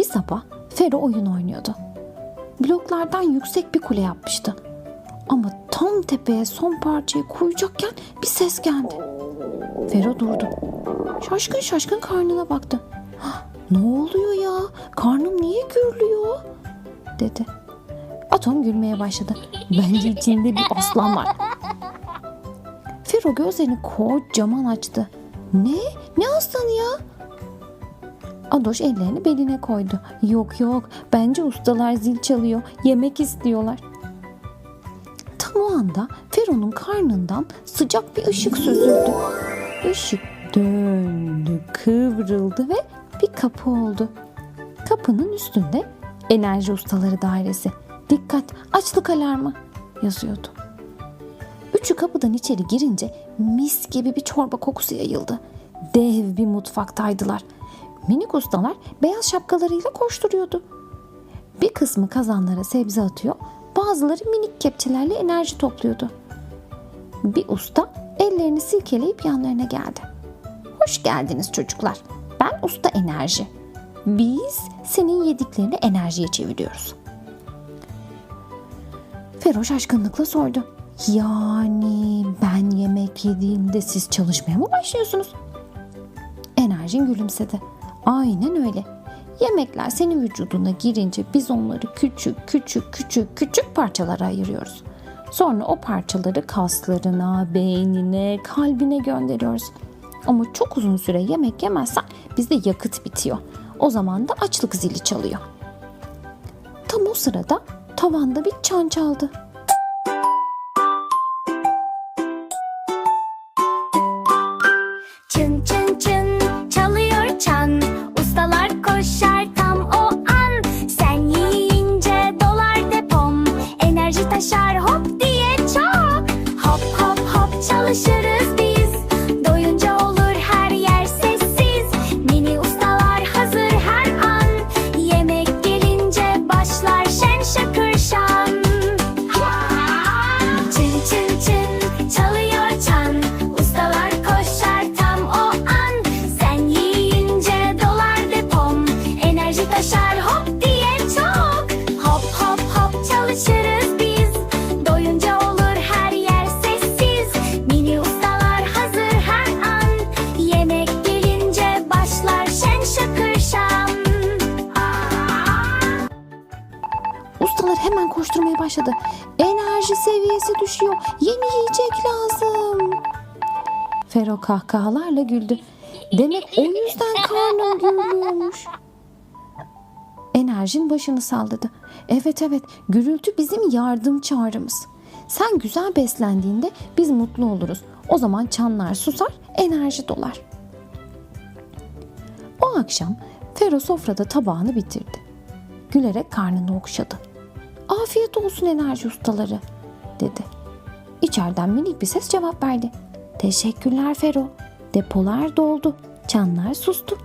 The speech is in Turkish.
Bir sabah Fero oyun oynuyordu. Bloklardan yüksek bir kule yapmıştı. Ama tam tepeye son parçayı koyacakken bir ses geldi. Fero durdu. Şaşkın şaşkın karnına baktı. "Hah, Ne oluyor ya? Karnım niye gürlüyor? dedi. Atom gülmeye başladı. Bence içinde bir aslan var. Fero gözlerini kocaman açtı. Ne? Ne aslanı ya? Adoş ellerini beline koydu. Yok yok bence ustalar zil çalıyor. Yemek istiyorlar. Tam o anda Fero'nun karnından sıcak bir ışık süzüldü. Işık döndü, kıvrıldı ve bir kapı oldu. Kapının üstünde Enerji Ustaları Dairesi. Dikkat açlık alarmı yazıyordu. Üçü kapıdan içeri girince mis gibi bir çorba kokusu yayıldı. Dev bir mutfaktaydılar. Minik ustalar beyaz şapkalarıyla koşturuyordu. Bir kısmı kazanlara sebze atıyor, bazıları minik kepçelerle enerji topluyordu. Bir usta ellerini silkeleyip yanlarına geldi. Hoş geldiniz çocuklar. Ben usta enerji. Biz senin yediklerini enerjiye çeviriyoruz. Fero şaşkınlıkla sordu. Yani ben yemek yediğimde siz çalışmaya mı başlıyorsunuz? Enerjin gülümsedi. Aynen öyle. Yemekler senin vücuduna girince biz onları küçük küçük küçük küçük parçalara ayırıyoruz. Sonra o parçaları kaslarına, beynine, kalbine gönderiyoruz. Ama çok uzun süre yemek yemezsen bizde yakıt bitiyor. O zaman da açlık zili çalıyor. Tam o sırada tavanda bir çan çaldı. Ustalar hemen koşturmaya başladı. Enerji seviyesi düşüyor. Yeni yiyecek lazım. Fero kahkahalarla güldü. Demek o yüzden karnım gürlüyormuş. Enerjin başını salladı. Evet evet gürültü bizim yardım çağrımız. Sen güzel beslendiğinde biz mutlu oluruz. O zaman çanlar susar, enerji dolar. O akşam Fero sofrada tabağını bitirdi. Gülerek karnını okşadı. Afiyet olsun enerji ustaları dedi. İçeriden minik bir ses cevap verdi. Teşekkürler Fero. Depolar doldu. Çanlar sustu.